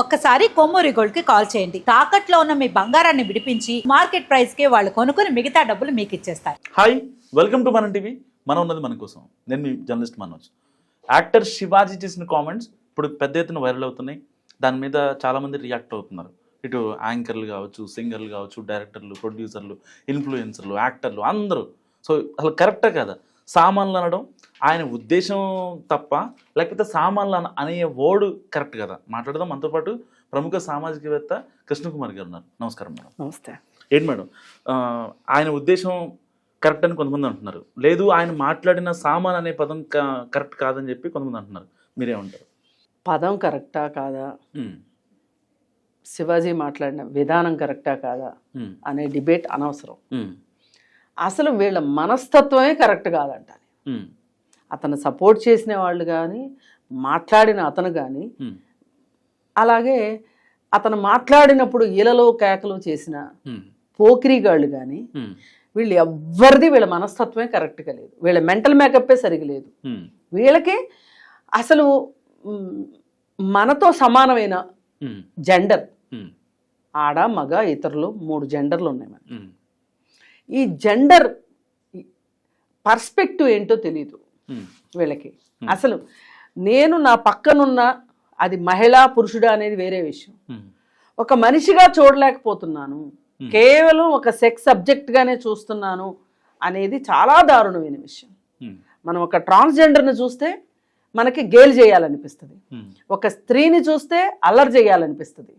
ఒక్కసారి కొమ్మూరి గోల్డ్కి కాల్ చేయండి. తాకట్లో ఉన్న మీ బంగారాన్ని విడిపించి మార్కెట్ ప్రైస్కి వాళ్ళు కొనుక్కుని మిగతా డబ్బులు మీకు ఇచ్చేస్తారు. హాయ్ వెల్కమ్ టు మన టీవీ మనం ఉన్నది మన కోసం. నేను మీ జర్నలిస్ట్ మనోజ్. యాక్టర్ శివాజీ చేసిన కామెంట్స్ ఇప్పుడు పెద్ద ఎత్తున వైరల్ అవుతున్నాయి. దాని మీద చాలామంది రియాక్ట్ అవుతున్నారు. ఇటు యాంకర్లు కావచ్చు సింగర్లు కావచ్చు డైరెక్టర్లు ప్రొడ్యూసర్లు ఇన్ఫ్లుయెన్సర్లు యాక్టర్లు అందరూ. సో అసలు కరెక్టే కదా? సామాన్లు అనడం ఆయన ఉద్దేశం తప్ప లేకపోతే సామాన్లు అన అనే వర్డ్ కరెక్ట్ కదా? మాట్లాడదాం. మనతో పాటు ప్రముఖ సామాజికవేత్త కృష్ణకుమార్ గారు ఉన్నారు. నమస్కారం మేడం. నమస్తే. ఏంటి మేడం? ఆయన ఉద్దేశం కరెక్ట్ అని కొంతమంది అంటున్నారు. లేదు ఆయన మాట్లాడిన సామాన్ అనే పదం కరెక్ట్ కాదని చెప్పి కొంతమంది అంటున్నారు. మీరేమంటారు? పదం కరెక్టా కాదా? శివాజీ మాట్లాడిన విధానం కరెక్టా కాదా? అనే డిబేట్ అనవసరం. అసలు వీళ్ళ మనస్తత్వమే కరెక్ట్ కాదంట అతను సపోర్ట్ చేసిన వాళ్ళు కానీ మాట్లాడిన అతను కానీ అలాగే అతను మాట్లాడినప్పుడు ఈలలో కేకలు చేసిన పోకిరిగాళ్ళు కానీ వీళ్ళు ఎవ్వరిది వీళ్ళ మనస్తత్వమే కరెక్ట్గా లేదు. వీళ్ళ మెంటల్ మేకప్పే సరిగా లేదు. వీళ్ళకి అసలు మనతో సమానమైన జెండర్. ఆడ మగ ఇతరులు మూడు జెండర్లు ఉన్నాయి మనకి. ఈ జెండర్ పర్స్పెక్టివ్ ఏంటో తెలియదు ఉమ్, వీళ్ళకి. అసలు నేను నా పక్కనున్న అది మహిళా పురుషుడా అనేది వేరే విషయం. ఉమ్, ఒక మనిషిగా చూడలేకపోతున్నాను. కేవలం ఒక సెక్స్ సబ్జెక్ట్గానే చూస్తున్నాను అనేది చాలా దారుణమైన విషయం. మనం ఒక ట్రాన్స్జెండర్ని చూస్తే మనకి గేల్ చేయాలనిపిస్తుంది. ఒక స్త్రీని చూస్తే అల్లరి చేయాలనిపిస్తుంది.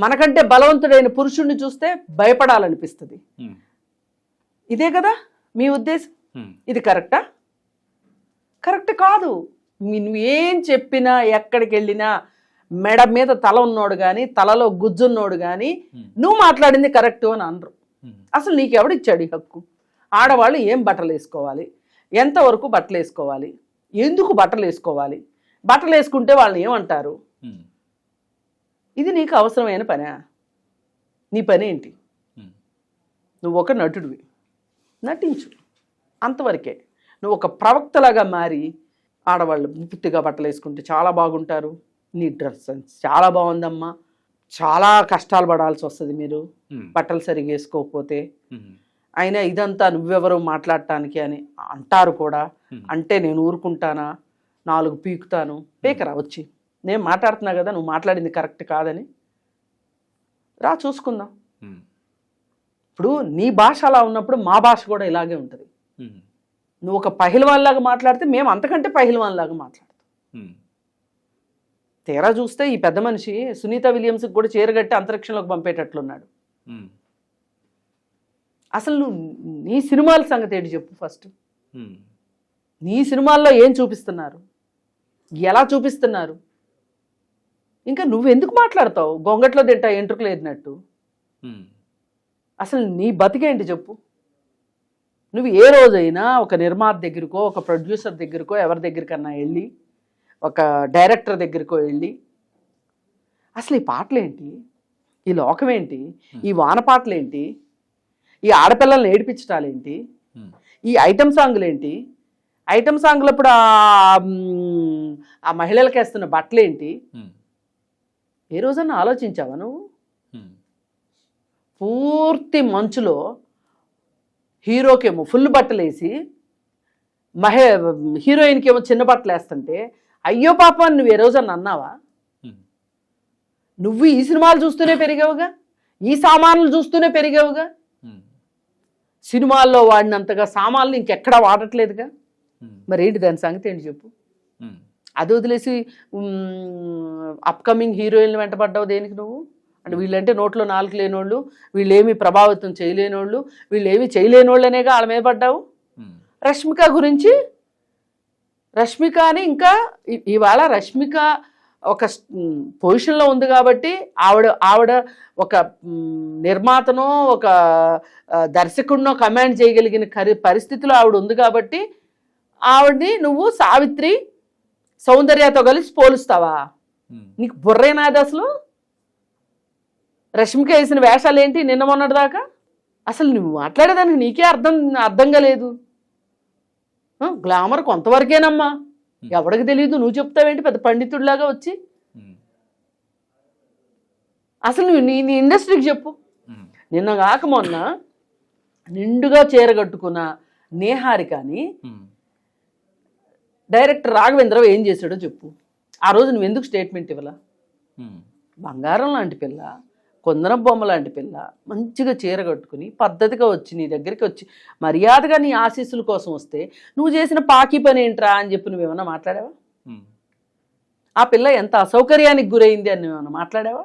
మనకంటే బలవంతుడైన పురుషుణ్ణి చూస్తే భయపడాలనిపిస్తుంది. ఇదే కదా? మీ ఉద్దేశం? ఇది కరెక్టా? కరెక్ట్ కాదు. నువ్వు ఏం చెప్పినా ఎక్కడికి వెళ్ళినా మెడ మీద తల ఉన్నోడు కానీ తలలో గుజ్జున్నోడు కానీ. నువ్వు మాట్లాడింది కరెక్ట్ అని అనరు. అసలు నీకు ఎవడిచ్చాడు ఈ హక్కు? ఆడవాళ్ళు ఏం బట్టలు వేసుకోవాలి? ఎంతవరకు బట్టలు వేసుకోవాలి? ఎందుకు బట్టలు వేసుకోవాలి? బట్టలు వేసుకుంటే వాళ్ళని ఏమంటారు? ఇది నీకు అవసరమైన పనా? నీ పని ఏంటి నువ్వు ఒక నటుడివి. నటించు. అంతవరకే. నువ్వు ఒక ప్రవక్తలాగా మారి ఆడవాళ్ళు పూర్తిగా బట్టలు వేసుకుంటే చాలా బాగుంటారు. నీ డ్రెస్ సెన్స్ చాలా బాగుందమ్మా. చాలా కష్టాలు పడాల్సి వస్తుంది మీరు. బట్టలు సరిగా వేసుకోకపోతే. అయినా ఇదంతా నువ్వెవరు మాట్లాడటానికి అని అంటారు కూడా. అంటే నేను ఊరుకుంటానా? నాలుగు పీకుతాను. పీకరా వచ్చి నేను మాట్లాడుతున్నా కదా నువ్వు మాట్లాడింది కరెక్ట్ కాదని. రా చూసుకుందాం. ఇప్పుడు నీ భాష అలా ఉన్నప్పుడు మా భాష కూడా ఇలాగే ఉంటుంది. నువ్వు ఒక పహిల్వాన్ లాగా మాట్లాడితే మేము అంతకంటే పహిల్వాన్ లాగా మాట్లాడతాం తీరా చూస్తే ఈ పెద్ద మనిషి సునీత విలియమ్స్కి కూడా చీరగట్టి అంతరిక్షంలోకి పంపేటట్లున్నాడు. అసలు నువ్వు నీ సినిమాల సంగతి ఏంటి చెప్పు ఫస్ట్. నీ సినిమాల్లో ఏం చూపిస్తున్నారు? ఎలా చూపిస్తున్నారు? ఇంకా నువ్వు ఎందుకు మాట్లాడతావు? గొంగట్లో తింటా ఎంట్రుకు లేదినట్టు అసలు నీ బతికేంటి చెప్పు. నువ్వు ఏ రోజైనా ఒక నిర్మాత దగ్గరకో ఒక ప్రొడ్యూసర్ దగ్గరకో ఎవరి దగ్గరికన్నా వెళ్ళి ఒక డైరెక్టర్ దగ్గరకో వెళ్ళి అసలు ఈ పాటలేంటి? ఈ లోకం ఏంటి ఈ వాన పాటలేంటి ఈ ఆడపిల్లల్ని ఏడిపించటాలేంటి? ఈ ఐటమ్ సాంగ్లు ఏంటి ఐటమ్ సాంగ్లప్పుడు ఆ మహిళలకు వేస్తున్న బట్టలేంటి? ఏ రోజన్నా ఆలోచించావా నువ్వు? పూర్తి మంచులో హీరోకేమో ఫుల్ బట్టలు వేసి మహే హీరోయిన్కి ఏమో చిన్న బట్టలు వేస్తుంటే అయ్యో పాప నువ్వు ఏ రోజన్నా అన్నావా? నువ్వు ఈ సినిమాలు చూస్తూనే పెరిగావుగా? ఈ సామాన్లు చూస్తూనే పెరిగావుగా? సినిమాల్లో వాడినంతగా సామాన్లు ఇంకెక్కడా వాడట్లేదుగా? ఉమ్, మరి ఏంటి దాని సంగతి ఏంటి చెప్పు? అది వదిలేసి అప్కమింగ్ హీరోయిన్లు వెంటబడ్డావు దేనికి నువ్వు? అంటే వీళ్ళంటే నోట్లో నాలుగు లేనోళ్ళు వీళ్ళు ఏమి ప్రభావితం చేయలేనోళ్ళు వీళ్ళు ఏమి చేయలేనోళ్ళనేగా వాళ్ళ మీద పడ్డావు? రష్మిక గురించి? రష్మిక అని ఇంకా ఇవాళ రష్మిక ఒక పొజిషన్లో ఉంది కాబట్టి ఆవిడ ఆవిడ ఒక నిర్మాతనో ఒక దర్శకుడినో కమాండ్ చేయగలిగిన కరి పరిస్థితిలో ఆవిడ ఉంది కాబట్టి ఆవిడ్ని నువ్వు సావిత్రి సౌందర్యతో కలిసి పోలుస్తావా? నీకు బుర్రేనాది అసలు? రష్మిక వేసిన వేషాలు ఏంటి నిన్న మొన్నటి దాకా? అసలు నువ్వు మాట్లాడేదానికి నీకే అర్థం అర్థంగా లేదు గ్లామర్ కొంతవరకేనమ్మా. ఎవడికి తెలియదు నువ్వు చెప్తావేంటి పెద్ద పండితుడిలాగా వచ్చి? అసలు నువ్వు నీ నీ ఇండస్ట్రీకి చెప్పు. నిన్న కాక మొన్న నిండుగా చీర కట్టుకున్న నేహారికని డైరెక్టర్ రాఘవేంద్రరావు ఏం చేశాడో చెప్పు. ఆ రోజు నువ్వు ఎందుకు స్టేట్మెంట్ ఇవ్వాల? బంగారం లాంటి పిల్ల కొందన బొమ్మ లాంటి పిల్ల మంచిగా చీర కట్టుకుని పద్ధతిగా వచ్చి నీ దగ్గరికి వచ్చి మర్యాదగా నీ ఆశీస్సుల కోసం వస్తే నువ్వు చేసిన పాకి పని ఏంట్రా అని చెప్పి నువ్వేమన్నా మాట్లాడావా? ఆ పిల్ల ఎంత అసౌకర్యానికి గురైంది అని నువ్వేమన్నా మాట్లాడావా.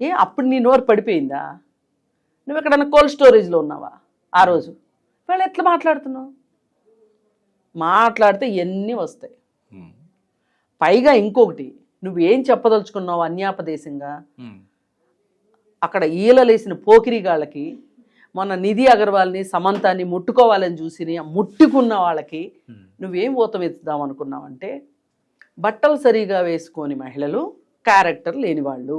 ఏ అప్పుడు నీ నోరు పడిపోయిందా? నువ్వు ఎక్కడన్నా కోల్డ్ స్టోరేజ్లో ఉన్నావా ఆ రోజు? వాళ్ళు ఎట్లా మాట్లాడుతున్నావు? మాట్లాడితే ఇవన్నీ వస్తాయి? పైగా ఇంకొకటి నువ్వేం చెప్పదలుచుకున్నావు అన్యాపదేశంగా? అక్కడ ఈలలేసిన పోకిరిగాళ్ళకి మొన్న నిధి అగర్వాల్ని సమంతాన్ని ముట్టుకోవాలని చూసి ముట్టుకున్న వాళ్ళకి నువ్వేం ఊతం ఎత్తుదాం అనుకున్నావంటే బట్టలు సరిగా వేసుకొని మహిళలు క్యారెక్టర్ లేనివాళ్ళు.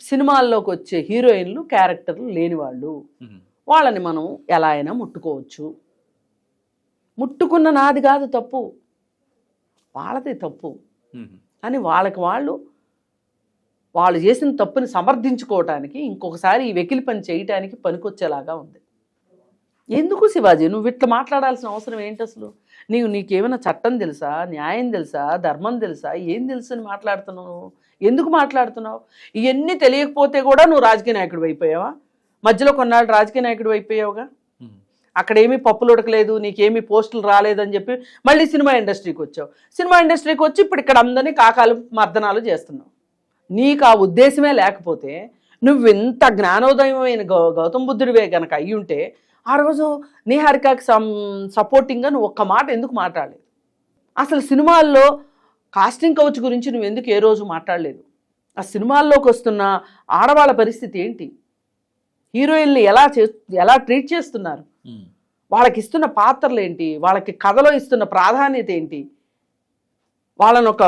సినిమాల్లోకి వచ్చే హీరోయిన్లు క్యారెక్టర్లు లేనివాళ్ళు. వాళ్ళని మనం ఎలా అయినా ముట్టుకోవచ్చు. ముట్టుకున్న నాది కాదు తప్పు. వాళ్ళది తప్పు. అని వాళ్ళకి వాళ్ళు వాళ్ళు చేసిన తప్పుని సమర్థించుకోవటానికి ఇంకొకసారి ఈ వెకిలి పని చేయటానికి పనికొచ్చేలాగా ఉంది. ఎందుకు శివాజీ? నువ్వు ఇట్లా మాట్లాడాల్సిన అవసరం ఏంటి అసలు? నీవు నీకేమైనా చట్టం తెలుసా? న్యాయం తెలుసా? ధర్మం తెలుసా? ఏం తెలుసు అని మాట్లాడుతున్నావు? ఎందుకు మాట్లాడుతున్నావు? ఇవన్నీ తెలియకపోతే కూడా నువ్వు రాజకీయ నాయకుడు అయిపోయావా? మధ్యలో కొన్నాళ్ళు రాజకీయ నాయకుడు అయిపోయావుగా? అక్కడ అక్కడేమీ పప్పులు ఉడకలేదు నీకేమీ పోస్టులు రాలేదని చెప్పి మళ్ళీ సినిమా ఇండస్ట్రీకి వచ్చావు. సినిమా ఇండస్ట్రీకి వచ్చి ఇప్పుడు ఇక్కడ అందరినీ కాకాలు మర్దనాలు చేస్తున్నావు. నీకు ఆ ఉద్దేశమే లేకపోతే నువ్వు ఇంత జ్ఞానోదయమైన గౌ గౌతమ బుద్ధుడివే కనుక అయ్యి ఉంటే ఆ రోజు నీహారికకి సమ్ సపోర్టింగ్గా నువ్వు ఒక్క మాట ఎందుకు మాట్లాడలేదు? అసలు సినిమాల్లో కాస్టింగ్ కౌచ్ గురించి నువ్వు ఎందుకు ఏ రోజు మాట్లాడలేదు? ఆ సినిమాల్లోకి వస్తున్న ఆడవాళ్ళ పరిస్థితి ఏంటి? హీరోయిన్లు ఎలా చే ఎలా ట్రీట్ చేస్తున్నారు? వాళ్ళకి ఇస్తున్న పాత్రలు ఏంటి? వాళ్ళకి కథలో ఇస్తున్న ప్రాధాన్యత ఏంటి? వాళ్ళని ఒక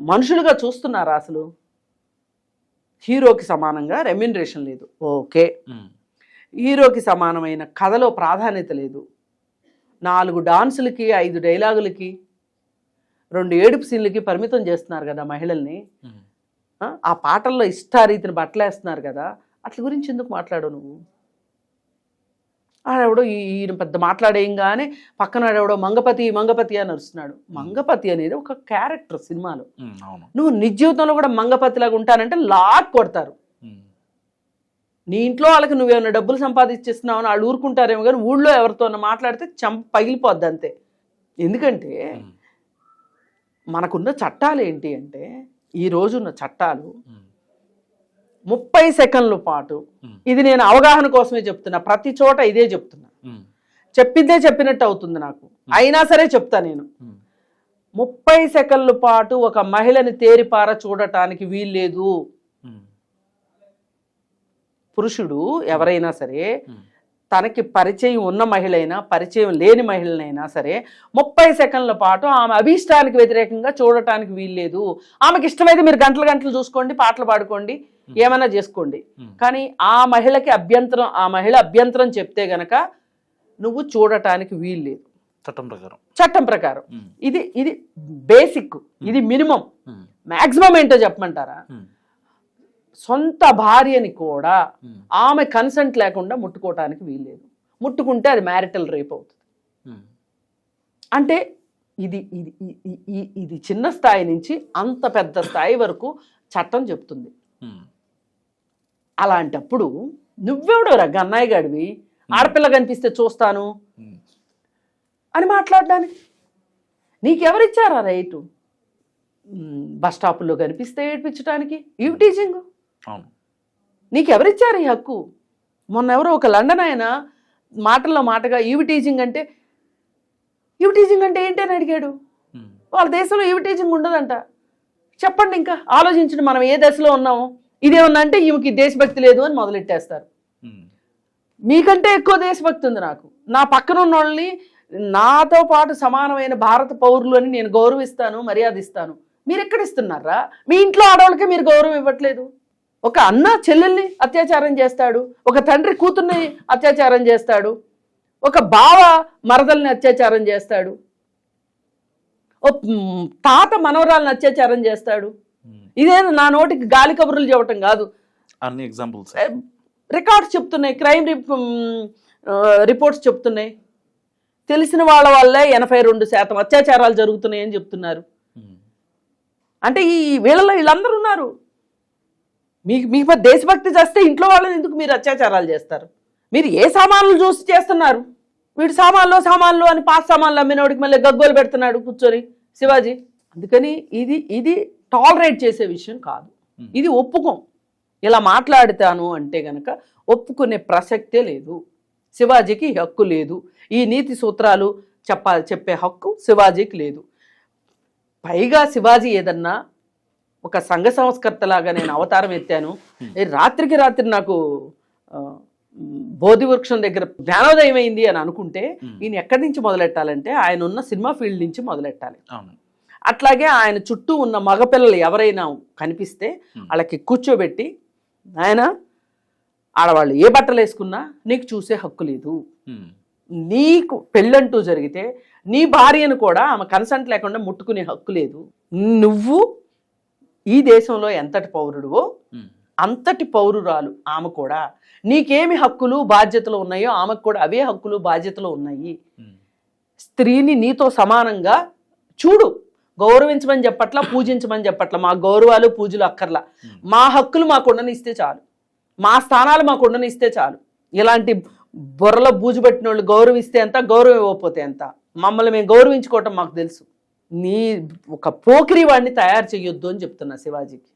మనుషులుగా చూస్తున్నారా అసలు? హీరోకి సమానంగా రెమ్యునరేషన్ లేదు. ఓకే. హీరోకి సమానమైన కథలో ప్రాధాన్యత లేదు. నాలుగు డాన్సులకి ఐదు డైలాగులకి రెండు ఏడుపు సీన్లకి పరిమితం చేస్తున్నారు కదా మహిళల్ని. ఆ, ఆ పాటల్లో ఇష్టారీతిని బట్టలేస్తున్నారు కదా. అట్ల గురించి ఎందుకు మాట్లాడవు నువ్వు? ఆడెవడో ఈయన పెద్ద మాట్లాడేయంగానే పక్కన ఆడెవడో మంగపతి మంగపతి అని అరుస్తున్నాడు. మంగపతి అనేది ఒక క్యారెక్టర్ సినిమాలో. నువ్వు నిజ జీవితంలో కూడా మంగపతిలాగా ఉంటానంటే లాక్ కొడతారు. నీ ఇంట్లో వాళ్ళకి నువ్వేమైనా డబ్బులు సంపాదించేస్తున్నావు అని వాళ్ళు ఊరుకుంటారేమో కానీ ఊళ్ళో ఎవరితో మాట్లాడితే చంప పగిలిపోద్ది అంతే. ఎందుకంటే మనకున్న చట్టాలు ఏంటి అంటే ఈ రోజున్న చట్టాలు ముప్పై సెకండ్ల పాటు. ఇది నేను అవగాహన కోసమే చెప్తున్నా. ప్రతి చోట ఇదే చెప్తున్నా. చెప్పిందే చెప్పినట్టు అవుతుంది నాకు. అయినా సరే చెప్తా నేను. ముప్పై సెకండ్ల పాటు ఒక మహిళని తేరిపార చూడటానికి వీల్లేదు పురుషుడు ఎవరైనా సరే తనకి పరిచయం ఉన్న మహిళైనా పరిచయం లేని మహిళనైనా సరే ముప్పై సెకండ్ల పాటు ఆమె అభీష్టానికి వ్యతిరేకంగా చూడటానికి వీల్లేదు ఆమెకి ఇష్టమైతే మీరు గంటలు గంటలు చూసుకోండి పాటలు పాడుకోండి. ఏమైనా చేసుకోండి. కానీ ఆ మహిళకి అభ్యంతరం ఆ మహిళ అభ్యంతరం చెప్తే గనక నువ్వు చూడటానికి వీల్లేదు చట్టం ప్రకారం. చట్టం ప్రకారం. ఇది ఇది బేసిక్ ఇది మినిమం. మాక్సిమం ఏంటో చెప్పమంటారా? సొంత భార్యని కూడా ఆమె కన్సెంట్ లేకుండా ముట్టుకోవటానికి వీల్లేదు ముట్టుకుంటే అది మ్యారిటల్ రేప్ అవుతుంది. అంటే ఇది ఇది ఇది చిన్న స్థాయి నుంచి అంత పెద్ద స్థాయి వరకు చట్టం చెప్తుంది. అలాంటప్పుడు నువ్వెవడోరా గన్నయ్య గడివి? ఆడపిల్ల కనిపిస్తే చూస్తాను. అని మాట్లాడడానికి. నీకెవరిచ్చారా రైటు బస్ స్టాపుల్లో కనిపిస్తే ఏడ్పించడానికి ఇవి టీచింగ్? నీకెవరిచ్చారు ఈ హక్కు? మొన్న ఎవరో ఒక లండన్ ఆయన మాటల్లో మాటగా ఈవి టీచింగ్ అంటే ఈవి టీచింగ్ అంటే ఏంటి అని అడిగాడు. వాళ్ళ దేశంలో ఈవి టీచింగ్ ఉండదంట. చెప్పండి ఇంకా ఆలోచించండి మనం ఏ దశలో ఉన్నామో? ఇదేమన్నా అంటే ఈమెకి దేశభక్తి లేదు అని మొదలెట్టేస్తారు. మీకంటే ఎక్కువ దేశభక్తి ఉంది నాకు. నా పక్కన ఉన్న వాళ్ళని నాతో పాటు సమానమైన భారత పౌరులు అని నేను గౌరవిస్తాను మర్యాద ఇస్తాను మీరు ఎక్కడ ఇస్తున్నారా మీ ఇంట్లో ఆడవాళ్ళకే మీరు గౌరవం ఇవ్వట్లేదు. ఒక అన్న చెల్లెల్ని అత్యాచారం చేస్తాడు ఒక తండ్రి కూతుర్ని అత్యాచారం చేస్తాడు ఒక బావ మరదల్ని అత్యాచారం చేస్తాడు ఓ తాత మనవరాలను అత్యాచారం చేస్తాడు. ఇదే నా నోటికి గాలి కబుర్లు చెప్పటం కాదు. అన్ని ఎగ్జాంపుల్స్ రికార్డ్స్ చెప్తున్నాయి క్రైమ్ రిపోర్ట్స్ చెప్తున్నాయి. తెలిసిన వాళ్ళ వల్లే ఎనభై రెండు శాతం అత్యాచారాలు జరుగుతున్నాయి అని చెప్తున్నారు. అంటే ఈ వీళ్ళలో వీళ్ళందరూ ఉన్నారు. మీకు మీకు మరి దేశభక్తి చేస్తే ఇంట్లో వాళ్ళని ఎందుకు మీరు అత్యాచారాలు చేస్తారు? మీరు ఏ సామాన్లు చూసి చేస్తున్నారు? వీడు సామాన్లు సామాన్లు అని పాత సామాన్లు అమ్మినోడికి మళ్ళీ గగ్గోలు పెడుతున్నాడు కూర్చొని శివాజీ. అందుకని ఇది ఇది టాలరేట్ చేసే విషయం కాదు. ఇది ఒప్పుకోం. ఇలా మాట్లాడుతాను అంటే గనక ఒప్పుకునే ప్రసక్తే లేదు. శివాజీకి హక్కు లేదు. ఈ నీతి సూత్రాలు చెప్పా చెప్పే హక్కు శివాజీకి లేదు. పైగా శివాజీ ఏదన్నా ఒక సంఘ సంస్కర్తలాగా నేను అవతారం ఎత్తాను. రాత్రికి రాత్రి నాకు బోధి వృక్షం దగ్గర జ్ఞానోదయం అయింది అని అనుకుంటే ఈయన ఎక్కడి నుంచి మొదలెట్టాలంటే ఆయన ఉన్న సినిమా ఫీల్డ్ నుంచి మొదలెట్టాలి. అవును. అట్లాగే ఆయన చుట్టూ ఉన్న మగపిల్లలు ఎవరైనా కనిపిస్తే వాళ్ళకి కూర్చోబెట్టి ఆయన ఆడవాళ్ళు ఏ బట్టలు వేసుకున్నా నీకు చూసే హక్కు లేదు. నీకు పెళ్ళంటూ జరిగితే నీ భార్యను కూడా ఆమె కన్సెంట్ లేకుండా ముట్టుకునే హక్కు లేదు నువ్వు ఈ దేశంలో ఎంతటి పౌరుడువో. అంతటి పౌరురాలు ఆమె కూడా నీకేమి హక్కులు బాధ్యతలు ఉన్నాయో ఆమెకు కూడా అవే హక్కులు బాధ్యతలు ఉన్నాయి. స్త్రీని నీతో సమానంగా చూడు గౌరవించమని చెప్పట్లా పూజించమని చెప్పట్లా. మా గౌరవాలు పూజలు అక్కర్లా. మా హక్కులు మాకు ఉండనిస్తే చాలు. మా స్థానాలు మాకు ఉండనిస్తే చాలు. ఇలాంటి బుర్రలో బూజు పెట్టిన వాళ్ళు గౌరవిస్తే ఎంత గౌరవం ఇవ్వకపోతే ఎంత? మమ్మల్ని మేము గౌరవించుకోవటం మాకు తెలుసు. నీ ఒక పోకిరి వాడిని తయారు చేయొద్దు అని చెప్తున్నా శివాజీకి.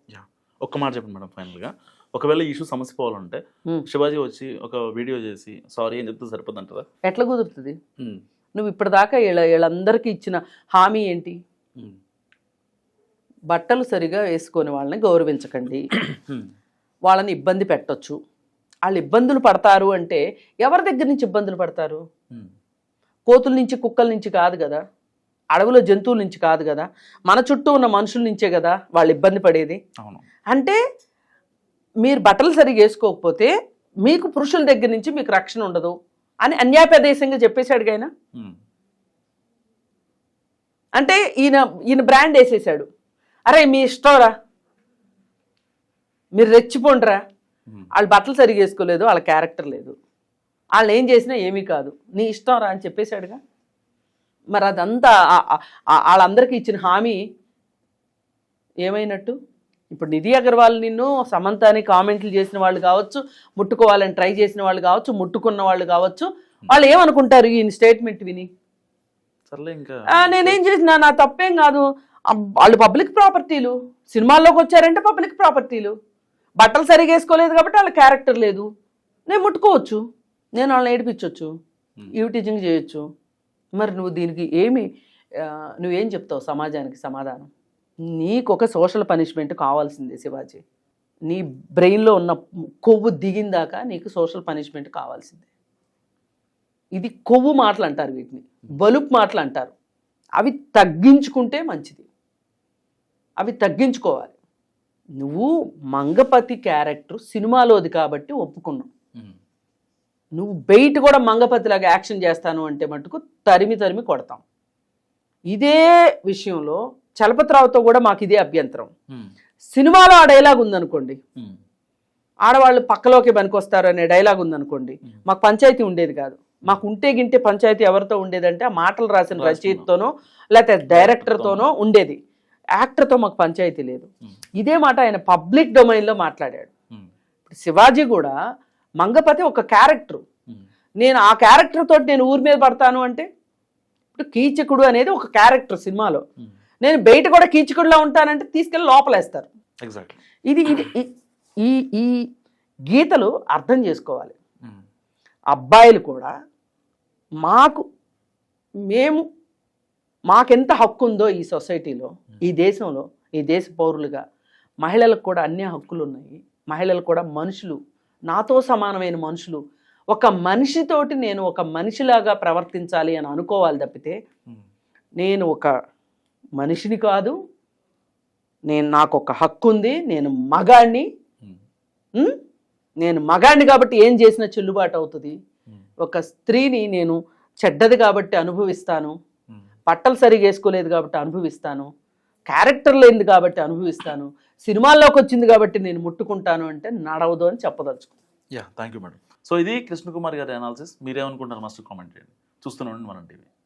ఒక్క మాట చెప్పండి మేడం ఫైనల్గా. ఒకవేళ ఈ ఇష్యూ సమస్య పోవాలంటే. శివాజీ వచ్చి ఒక వీడియో చేసి సారీ అని చెప్తే సరిపోద్ది అంటారా ఎట్లా కుదురుతుంది? నువ్వు ఇప్పటిదాకా వీళ్ళ వీళ్ళందరికీ ఇచ్చిన హామీ ఏంటి? బట్టలు సరిగా వేసుకొని వాళ్ళని గౌరవించకండి. వాళ్ళని ఇబ్బంది పెట్టొచ్చు. వాళ్ళు ఇబ్బందులు పడతారు అంటే ఎవరి దగ్గర నుంచి ఇబ్బందులు పడతారు? కోతుల నుంచి కుక్కల నుంచి కాదు కదా? అడవిలో జంతువుల నుంచి కాదు కదా? మన చుట్టూ ఉన్న మనుషుల నుంచే కదా వాళ్ళు ఇబ్బంది పడేది? అంటే మీరు బట్టలు సరిగా వేసుకోకపోతే మీకు పురుషుల దగ్గర నుంచి మీకు రక్షణ ఉండదు అని అన్యాపదేశంగా చెప్పేశాడు ఆయన. అంటే ఈయన ఈయన బ్రాండ్ వేసేసాడు అరే మీ ఇష్టంరా? మీరు రెచ్చిపోండిరా. వాళ్ళు బట్టలు సరిగా వేసుకోలేదు వాళ్ళ క్యారెక్టర్ లేదు. వాళ్ళు ఏం చేసినా ఏమీ కాదు. నీ ఇష్టం రా అని చెప్పేశాడుగా. మరి అదంతా వాళ్ళందరికీ ఇచ్చిన హామీ ఏమైనట్టు? ఇప్పుడు నిధి అగర్వాల్ నిన్ను సమంతాని కామెంట్లు చేసిన వాళ్ళు కావచ్చు ముట్టుకోవాలని ట్రై చేసిన వాళ్ళు కావచ్చు ముట్టుకున్న వాళ్ళు కావచ్చు వాళ్ళు ఏమనుకుంటారు ఈ స్టేట్మెంట్ విని? నేనేం చేసిన నా తప్పేం కాదు. వాళ్ళు పబ్లిక్ ప్రాపర్టీలు. సినిమాల్లోకి వచ్చారంటే పబ్లిక్ ప్రాపర్టీలు. బట్టలు సరిగా వేసుకోలేదు కాబట్టి వాళ్ళ క్యారెక్టర్ లేదు. నేను ముట్టుకోవచ్చు. నేను వాళ్ళని ఏడిపించవచ్చు ఈవిటీజింగ్ చేయొచ్చు. మరి నువ్వు దీనికి ఏమి నువ్వేం చెప్తావు సమాజానికి సమాధానం? నీకు ఒక సోషల్ పనిష్మెంట్ కావాల్సిందే శివాజీ. నీ బ్రెయిన్లో ఉన్న కొవ్వు దిగిందాక నీకు సోషల్ పనిష్మెంట్ కావాల్సిందే. ఇది కొవ్వు మాటలు అంటారు వీటిని. బలుపు మాటలు అంటారు. అవి తగ్గించుకుంటే మంచిది. అవి తగ్గించుకోవాలి. నువ్వు మంగపతి క్యారెక్టర్ సినిమాలోది కాబట్టి ఒప్పుకున్నావు. నువ్వు బయట కూడా మంగపతిలాగా యాక్షన్ చేస్తాను అంటే మటుకు తరిమి తరిమి కొడతాం. ఇదే విషయంలో చలపతిరావుతో కూడా మాకు ఇదే అభ్యంతరం. సినిమాలో ఆ డైలాగ్ ఉందనుకోండి. ఆడవాళ్ళు పక్కలోకి పనికొస్తారు అనే డైలాగ్ ఉందనుకోండి. మాకు పంచాయతీ ఉండేది కాదు. మాకు ఉంటే గింటే పంచాయతీ ఎవరితో ఉండేదంటే ఆ మాటలు రాసిన. రచయితతోనో లేకపోతే డైరెక్టర్తోనో ఉండేది యాక్టర్తో మాకు పంచాయతీ లేదు. ఇదే మాట ఆయన పబ్లిక్ డొమైన్లో మాట్లాడాడు శివాజీ కూడా మంగపతి ఒక క్యారెక్టర్. నేను ఆ క్యారెక్టర్ తోటి నేను ఊరి మీద పడతాను అంటే ఇప్పుడు కీచకుడు అనేది ఒక క్యారెక్టర్ సినిమాలో. నేను బయట కూడా కీచకుడులా ఉంటానంటే తీసుకెళ్ళి లోపలేస్తారు ఎగ్జాక్ట్లీ ఇది ఇది ఈ- ఈ గీతలు అర్థం చేసుకోవాలి. అబ్బాయిలు కూడా మాకు మేము మాకెంత హక్కు ఉందో ఈ సొసైటీలో ఈ దేశంలో ఈ దేశ పౌరులుగా మహిళలకు కూడా అన్ని హక్కులు ఉన్నాయి మహిళలు కూడా మనుషులు నాతో సమానమైన మనుషులు ఒక మనిషితోటి నేను ఒక మనిషిలాగా ప్రవర్తించాలి అని అనుకోవాలి తప్పితే. నేను ఒక మనిషిని కాదు నేను నాకు ఒక హక్కు ఉంది నేను. ఉం? నేను మగాడిని కాబట్టి ఏం చేసినా చెల్లుబాటు అవుతుంది. ఒక స్త్రీని నేను చెడ్డది కాబట్టి అనుభవిస్తాను. ఉమ్. బట్టలు సరిగా వేసుకోలేదు కాబట్టి అనుభవిస్తాను. క్యారెక్టర్ లేనిది కాబట్టి అనుభవిస్తాను. సినిమాల్లోకి వచ్చింది కాబట్టి నేను ముట్టుకుంటాను అంటే నడవదు అని చెప్పదలుచుకున్నాను yeah thank you madam. So ఇది కృష్ణకుమార్ గారి అనాలిసిస్. మీరేమనుకుంటారు మస్ట్ కామెంట్ చేయండి. చూస్తూనే ఉండండి మనం టీవీ.